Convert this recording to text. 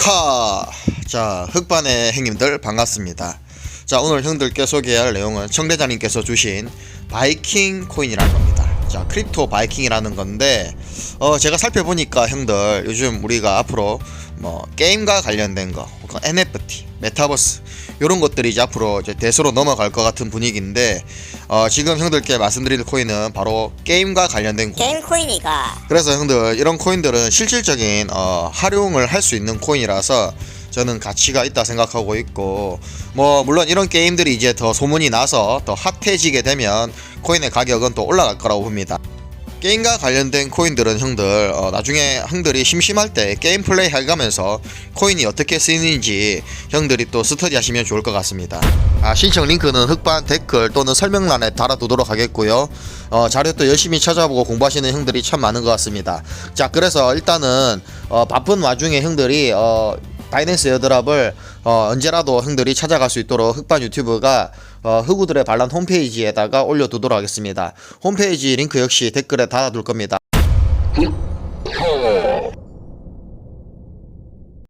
카! 자, 흑반의 행님들 반갑습니다. 자, 오늘 형들께 소개할 내용은 청대장님께서 주신 바이킹 코인이라는 겁니다. 자, 크립토 바이킹이라는 건데, 어, 제가 살펴보니까 형들, 요즘 우리가 앞으로 뭐, 게임과 관련된 거, NFT, 메타버스, 요런 것들이 이제 앞으로 이제 대수로 넘어갈 것 같은 분위기인데, 어, 지금 형들께 말씀드릴 코인은 바로 게임과 관련된 코인. 게임 코인이가 그래서 형들 이런 코인들은 실질적인 어, 활용을 할 수 있는 코인이라서 저는 가치가 있다 생각하고 있고 뭐 물론 이런 게임들이 이제 더 소문이 나서 더 핫해지게 되면 코인의 가격은 또 올라갈 거라고 봅니다. 게임과 관련된 코인들은 형들 어, 나중에 형들이 심심할 때 게임 플레이 해가면서 코인이 어떻게 쓰이는지 형들이 또 스터디 하시면 좋을 것 같습니다. 아, 신청 링크는 흑반 댓글 또는 설명란에 달아두도록 하겠고요. 어, 자료 또 열심히 찾아보고 공부하시는 형들이 참 많은 것 같습니다. 자 그래서 일단은 어, 바쁜 와중에 형들이 어, 바이낸스 에어드랍을 어, 언제라도 형들이 찾아갈 수 있도록 흑반 유튜브가 어, 흑우들의 반란 홈페이지에다가 올려두도록 하겠습니다. 홈페이지 링크 역시 댓글에 달아둘 겁니다.